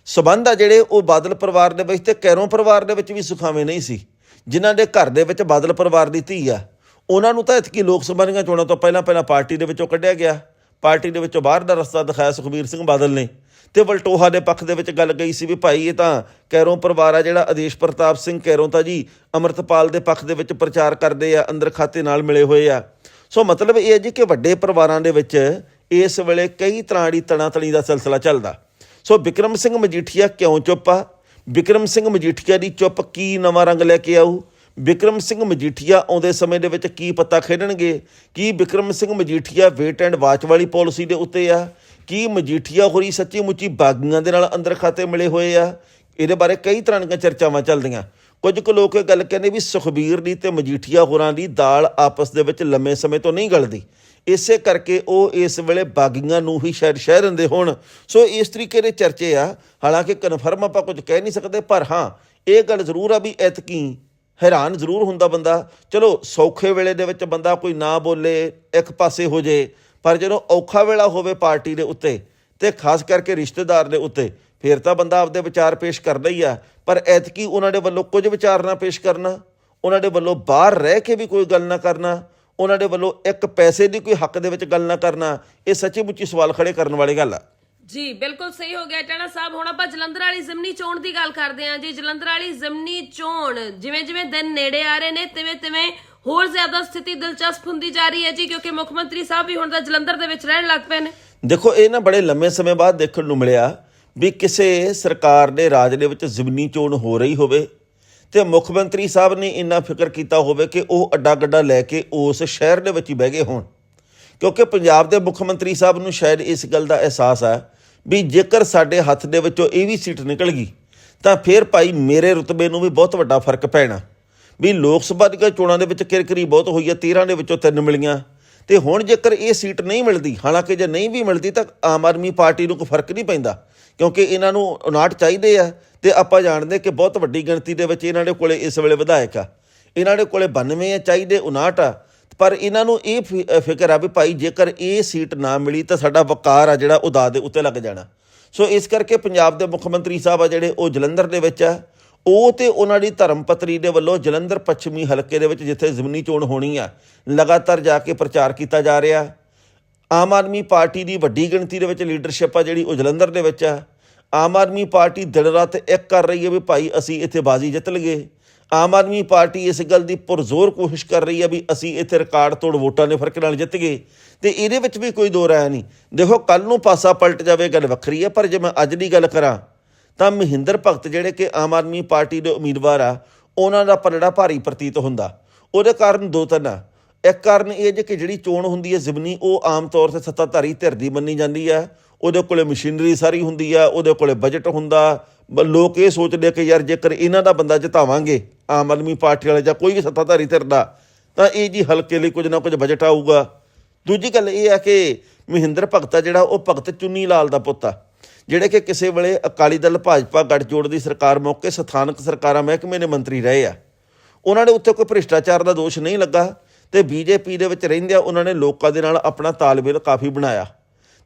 ਸਬੰਧ ਆ ਜਿਹੜੇ ਉਹ ਬਾਦਲ ਪਰਿਵਾਰ ਦੇ ਵਿੱਚ ਤੇ ਕੈਰੋਂ ਪਰਿਵਾਰ ਦੇ ਵਿੱਚ ਵੀ ਸੁਖਾਵੇਂ ਨਹੀਂ ਸੀ। ਜਿਨ੍ਹਾਂ ਦੇ ਘਰ ਦੇ ਵਿੱਚ ਬਾਦਲ ਪਰਿਵਾਰ ਦੀ ਧੀ ਆ। ਉਹਨਾਂ ਨੂੰ ਤਾਂ ਇਤਕੀ ਲੋਕ ਸਭਾ ਦੀਆਂ ਚੋਣਾਂ ਤੋਂ ਪਹਿਲਾਂ ਪਹਿਲਾਂ ਪਾਰਟੀ ਦੇ ਵਿੱਚੋਂ ਕੱਢਿਆ ਗਿਆ। ਪਾਰਟੀ ਦੇ ਵਿੱਚੋਂ ਬਾਹਰ ਦਾ ਰਸਤਾ ਦਿਖਾਇਆ ਸੁਖਬੀਰ ਸਿੰਘ ਬਾਦਲ ਨੇ। ਤੇ ਵਲਟੋਹਾ ਦੇ ਪੱਖ ਦੇ ਵਿੱਚ ਗੱਲ ਗਈ ਸੀ ਵੀ ਭਾਈ ਇਹ ਤਾਂ ਕੈਰੋਂ ਪਰਿਵਾਰ ਆ ਜਿਹੜਾ ਆਦੇਸ਼ ਪ੍ਰਤਾਪ ਸਿੰਘ ਕੈਰੋਂ ਤਾਂ ਜੀ ਅਮਰਤਪਾਲ ਦੇ ਪੱਖ ਦੇ ਵਿੱਚ ਪ੍ਰਚਾਰ ਕਰਦੇ ਆ, ਅੰਦਰ ਖਾਤੇ ਨਾਲ ਮਿਲੇ ਹੋਏ ਆ। ਸੋ ਮਤਲਬ ਇਹ ਹੈ ਜੀ ਕਿ ਵੱਡੇ ਪਰਿਵਾਰਾਂ ਦੇ ਵਿੱਚ ਇਸ ਵੇਲੇ ਕਈ ਤਰ੍ਹਾਂ ਦੀ ਤਣਾ ਤਣੀ ਦਾ ਸਿਲਸਿਲਾ ਚੱਲਦਾ। ਸੋ ਵਿਕਰਮ ਸਿੰਘ ਮਜੀਠੀਆ ਕਿਉਂ ਚੁੱਪ ਆ? ਵਿਕਰਮ ਸਿੰਘ ਮਜੀਠੀਆ ਦੀ ਚੁੱਪ ਕੀ ਨਵਾਂ ਰੰਗ ਲੈ ਕੇ ਆਊ? ਵਿਕਰਮ ਸਿੰਘ ਮਜੀਠੀਆ ਆਉਂਦੇ ਸਮੇਂ ਦੇ ਵਿੱਚ ਕੀ ਪੱਤਾ ਖੇਡਣਗੇ? ਕੀ Vikram Singh Majithia wait and watch ਵਾਲੀ ਪਾਲਿਸੀ ਦੇ ਉੱਤੇ ਆ? ਕੀ ਮਜੀਠੀਆ ਹੋਰੀ ਸੱਚੀ ਮੁੱਚੀ ਬਾਗੀਆਂ ਦੇ ਨਾਲ ਅੰਦਰ ਖਾਤੇ ਮਿਲੇ ਹੋਏ ਆ? ਇਹਦੇ ਬਾਰੇ ਕਈ ਤਰ੍ਹਾਂ ਦੀਆਂ ਚਰਚਾਵਾਂ ਚੱਲਦੀਆਂ। ਕੁਝ ਕੁ ਲੋਕ ਇਹ ਗੱਲ ਕਹਿੰਦੇ ਵੀ ਸੁਖਬੀਰ ਦੀ ਤੇ ਮਜੀਠੀਆ ਹੋਰਾਂ ਦੀ ਦਾਲ ਆਪਸ ਦੇ ਵਿੱਚ ਲੰਮੇ ਸਮੇਂ ਤੋਂ ਨਹੀਂ ਗਲਦੀ। ਇਸੇ ਕਰਕੇ ਉਹ ਇਸ ਵੇਲੇ ਬਾਗੀਆਂ ਨੂੰ ਹੀ ਸ਼ਾਇਦ ਸ਼ਹਿ ਦਿੰਦੇ ਹੋਣ। ਸੋ ਇਸ ਤਰੀਕੇ ਦੇ ਚਰਚੇ ਆ। ਹਾਲਾਂਕਿ ਕਨਫਰਮ ਆਪਾਂ ਕੁਝ ਕਹਿ ਨਹੀਂ ਸਕਦੇ, ਪਰ ਹਾਂ, ਇਹ ਗੱਲ ਜ਼ਰੂਰ ਆ ਵੀ ਐਤਕੀ ਹੈਰਾਨ ਜ਼ਰੂਰ ਹੁੰਦਾ ਬੰਦਾ। ਚਲੋ, ਸੌਖੇ ਵੇਲੇ ਦੇ ਵਿੱਚ ਬੰਦਾ ਕੋਈ ਨਾ ਬੋਲੇ, ਇੱਕ ਪਾਸੇ ਹੋ ਜੇ, ਪਰ ਜਦੋਂ ਔਖਾ ਵੇਲਾ ਹੋਵੇ ਪਾਰਟੀ ਦੇ ਉੱਤੇ ਤੇ ਖਾਸ ਕਰਕੇ ਰਿਸ਼ਤੇਦਾਰ ਦੇ ਉੱਤੇ ਫਿਰ ਤਾਂ ਬੰਦਾ ਆਪਦੇ ਵਿਚਾਰ ਪੇਸ਼ ਕਰਦਾ ਹੀ ਆ। ਪਰ ਐਤਕੀ ਉਹਨਾਂ ਦੇ ਵੱਲੋਂ ਕੁਝ ਵਿਚਾਰ ਨਾ ਪੇਸ਼ ਕਰਨਾ ਉਹਨਾਂ ਦੇ ਵੱਲੋਂ ਬਾਹਰ ਰਹਿ ਕੇ ਵੀ ਕੋਈ ਗੱਲ ਨਾ ਕਰਨਾ ਉਹਨਾਂ ਦੇ ਵੱਲੋਂ ਇੱਕ ਪੈਸੇ ਦੀ ਕੋਈ ਹੱਕ ਦੇ ਵਿੱਚ ਗੱਲ ਨਾ ਕਰਨਾ ਇਹ ਸੱਚੀ ਮੁੱਚੀ ਸਵਾਲ ਖੜੇ ਕਰਨ ਵਾਲੀ ਗੱਲ ਆ। ਜੀ ਬਿਲਕੁਲ ਸਹੀ ਹੋ ਗਿਆ ਟਾਣਾ ਸਾਹਿਬ। ਹੁਣ ਆਪਾਂ ਜਲੰਧਰ ਵਾਲੀ ਜ਼ਿਮਨੀ ਚੋਣ ਦੀ ਗੱਲ ਕਰਦੇ ਹਾਂ। ਜੀ ਜਲੰਧਰ ਵਾਲੀ ਜ਼ਿਮਨੀ ਚੋਣ ਜਿਵੇਂ ਜਿਵੇਂ ਦਿਨ ਨੇੜੇ ਆ ਰਹੇ ਨੇ ਤਿਵੇਂ ਤਿਵੇਂ ਹੋਰ ਜ਼ਿਆਦਾ ਸਥਿਤੀ ਦਿਲਚਸਪ ਹੁੰਦੀ ਜਾ ਰਹੀ ਹੈ ਜੀ ਕਿਉਂਕਿ ਮੁੱਖ ਮੰਤਰੀ ਸਾਹਿਬ ਵੀ ਹੁਣ ਤਾਂ ਜਲੰਧਰ ਦੇ ਵਿੱਚ ਰਹਿਣ ਲੱਗ ਪਏ ਨੇ। ਦੇਖੋ ਇਹ ਨਾ ਬੜੇ ਲੰਮੇ ਸਮੇਂ ਬਾਅਦ ਦੇਖਣ ਨੂੰ ਮਿਲਿਆ। ਵੀ ਕਿਸੇ ਸਰਕਾਰ ਦੇ ਰਾਜ ਦੇ ਵਿੱਚ ਜ਼ਮੀਨੀ ਚੋਣ ਹੋ ਰਹੀ ਹੋਵੇ ਤੇ ਮੁੱਖ ਮੰਤਰੀ ਸਾਹਿਬ ਨੇ ਇੰਨਾ ਫਿਕਰ ਕੀਤਾ ਹੋਵੇ ਕਿ ਉਹ ਅੱਡਾ ਗੱਡਾ ਲੈ ਕੇ ਉਸ ਸ਼ਹਿਰ ਦੇ ਵਿੱਚ ਹੀ ਬਹਿ ਗਏ ਹੋਣ। ਕਿਉਂਕਿ ਪੰਜਾਬ ਦੇ ਮੁੱਖ ਮੰਤਰੀ ਸਾਹਿਬ ਨੂੰ ਸ਼ਾਇਦ ਇਸ ਗੱਲ ਦਾ ਅਹਿਸਾਸ ਹੈ ਵੀ ਜੇਕਰ ਸਾਡੇ ਹੱਥ ਦੇ ਵਿੱਚੋਂ ਇਹ ਵੀ ਸੀਟ ਨਿਕਲ ਗਈ, ਤਾਂ ਫਿਰ ਭਾਈ ਮੇਰੇ ਰੁਤਬੇ ਨੂੰ ਵੀ ਬਹੁਤ ਵੱਡਾ ਫ਼ਰਕ ਪੈਣਾ। ਵੀ ਲੋਕ ਸਭਾ ਦੀਆਂ ਚੋਣਾਂ ਦੇ ਵਿੱਚ ਕਿਰਕਰੀ ਬਹੁਤ ਹੋਈ ਹੈ 13 ਦੇ ਵਿੱਚੋਂ ਤਿੰਨ ਮਿਲੀਆਂ। ਤੇ ਹੁਣ ਜੇਕਰ ਇਹ ਸੀਟ ਨਹੀਂ ਮਿਲਦੀ, ਹਾਲਾਂਕਿ ਜੇ ਨਹੀਂ ਵੀ ਮਿਲਦੀ ਤਾਂ ਆਮ ਆਦਮੀ ਪਾਰਟੀ ਨੂੰ ਕੋਈ ਫ਼ਰਕ ਨਹੀਂ ਪੈਂਦਾ। ਕਿਉਂਕਿ ਇਹਨਾਂ ਨੂੰ 59 ਚਾਹੀਦੇ ਆ ਤੇ ਆਪਾਂ ਜਾਣਦੇ ਕਿ ਬਹੁਤ ਵੱਡੀ ਗਿਣਤੀ ਦੇ ਵਿੱਚ ਇਹਨਾਂ ਦੇ ਕੋਲੇ ਇਸ ਵੇਲੇ ਵਿਧਾਇਕ ਆ। ਇਹਨਾਂ ਦੇ ਕੋਲੇ 92 ਆ, ਚਾਹੀਦੇ 59 ਆ। ਪਰ ਇਹਨਾਂ ਨੂੰ ਇਹ ਫਿ- ਫਿਕਰ ਆ ਵੀ ਭਾਈ ਜੇਕਰ ਇਹ ਸੀਟ ਨਾ ਮਿਲੀ ਤਾਂ ਸਾਡਾ ਵਕਾਰ ਆ ਜਿਹੜਾ ਉਹ ਦਾਅ ਦੇ ਉੱਤੇ ਲੱਗ ਜਾਣਾ। ਸੋ ਇਸ ਕਰਕੇ ਪੰਜਾਬ ਦੇ ਮੁੱਖ ਮੰਤਰੀ ਸਾਹਿਬ ਆ ਜਿਹੜੇ ਉਹ ਜਲੰਧਰ ਦੇ ਵਿੱਚ ਆ, ਉਹ ਤੇ ਉਹਨਾਂ ਦੀ ਧਰਮ ਪਤਨੀ ਦੇ ਵੱਲੋਂ ਜਲੰਧਰ ਪੱਛਮੀ ਹਲਕੇ ਦੇ ਵਿੱਚ ਜਿੱਥੇ ਜ਼ਮੀਨੀ ਚੋਣ ਹੋਣੀ ਆ, ਲਗਾਤਾਰ ਜਾ ਕੇ ਪ੍ਰਚਾਰ ਕੀਤਾ ਜਾ ਰਿਹਾ। ਆਮ ਆਦਮੀ ਪਾਰਟੀ ਦੀ ਵੱਡੀ ਗਿਣਤੀ ਦੇ ਵਿੱਚ ਲੀਡਰਸ਼ਿਪ ਆ ਜਿਹੜੀ ਉਹ ਜਲੰਧਰ ਦੇ ਵਿੱਚ ਆ। ਆਮ ਆਦਮੀ ਪਾਰਟੀ ਦਿਨ ਰਾਤ ਇੱਕ ਕਰ ਰਹੀ ਹੈ ਵੀ ਭਾਈ ਅਸੀਂ ਇੱਥੇ ਬਾਜ਼ੀ ਜਿੱਤ ਲਈਏ। ਆਮ ਆਦਮੀ ਪਾਰਟੀ ਇਸ ਗੱਲ ਦੀ ਪੁਰਜ਼ੋਰ ਕੋਸ਼ਿਸ਼ ਕਰ ਰਹੀ ਹੈ ਵੀ ਅਸੀਂ ਇੱਥੇ ਰਿਕਾਰਡ ਤੋੜ ਵੋਟਾਂ ਦੇ ਫ਼ਰਕ ਨਾਲ ਜਿੱਤ ਗਏ। ਤੇ ਇਹਦੇ ਵਿੱਚ ਵੀ ਕੋਈ ਦੋ ਰਾय ਨਹੀਂ। ਦੇਖੋ ਕੱਲ ਨੂੰ ਪਾਸਾ ਪਲਟ ਜਾਵੇ, ਗੱਲ ਵੱਖਰੀ ਹੈ, ਪਰ ਜੇ ਮੈਂ ਅੱਜ ਦੀ ਗੱਲ ਕਰਾਂ, ਤਾਂ ਮਹਿੰਦਰ ਭਗਤ ਜਿਹੜੇ ਕਿ ਆਮ ਆਦਮੀ ਪਾਰਟੀ ਦੇ ਉਮੀਦਵਾਰ ਆ, ਉਹਨਾਂ ਦਾ ਪਲੜਾ ਭਾਰੀ ਪ੍ਰਤੀਤ ਹੁੰਦਾ। ਉਹਦੇ ਕਾਰਨ ਦੋ ਤਿੰਨ ਆ। ਇੱਕ ਕਾਰਨ ਇਹ ਜੇ ਕਿ ਜਿਹੜੀ ਚੋਣ ਹੁੰਦੀ ਹੈ ਜ਼ਿਮਨੀ, ਉਹ ਆਮ ਤੌਰ ਤੇ ਸੱਤਾਧਾਰੀ ਧਿਰ ਦੀ ਮੰਨੀ ਜਾਂਦੀ ਹੈ। ਉਹਦੇ ਕੋਲੇ ਮਸ਼ੀਨਰੀ ਸਾਰੀ ਹੁੰਦੀ ਆ, ਉਹਦੇ ਕੋਲੇ ਬਜਟ ਹੁੰਦਾ। ਬ- ਲੋਕ ਇਹ ਸੋਚਦੇ ਕਿ ਯਾਰ ਜੇਕਰ ਇਹਨਾਂ ਦਾ ਬੰਦਾ ਜਿਤਾਵਾਂਗੇ, ਆਮ ਆਦਮੀ ਪਾਰਟੀ ਵਾਲੇ ਜਾਂ ਕੋਈ ਵੀ ਸੱਤਾਧਾਰੀ ਧਿਰ ਦਾ ਤਾਂ ਇਹ ਜੀ ਹਲਕੇ ਲਈ ਕੁਝ ਨਾ ਕੁਝ ਬਜਟ ਆਊਗਾ। ਦੂਜੀ ਗੱਲ ਇਹ ਆ ਕਿ ਮਹਿੰਦਰ ਭਗਤ ਆ ਜਿਹੜਾ, ਉਹ ਭਗਤ ਚੁੰਨੀ ਲਾਲ ਦਾ ਪੁੱਤ ਆ। ਜਿਹੜੇ ਕਿ ਕਿਸੇ ਵੇਲੇ ਅਕਾਲੀ ਦਲ, ਭਾਜਪਾ, ਗੱਠਜੋੜ ਦੀ ਸਰਕਾਰ ਮੌਕੇ ਸਥਾਨਕ ਸਰਕਾਰਾਂ, ਮਹਿਕਮੇ ਦੇ ਮੰਤਰੀ ਰਹੇ ਆ। ਉਹਨਾਂ ਦੇ ਉੱਤੇ ਕੋਈ ਭ੍ਰਿਸ਼ਟਾਚਾਰ ਦਾ ਦੋਸ਼ ਨਹੀਂ ਲੱਗਾ ਤੇ ਬੀਜੇਪੀ ਦੇ ਵਿੱਚ ਰਹਿੰਦਿਆਂ ਉਹਨਾਂ ਨੇ ਲੋਕਾਂ ਦੇ ਨਾਲ ਆਪਣਾ ਤਾਲਮੇਲ ਕਾਫੀ ਬਣਾਇਆ।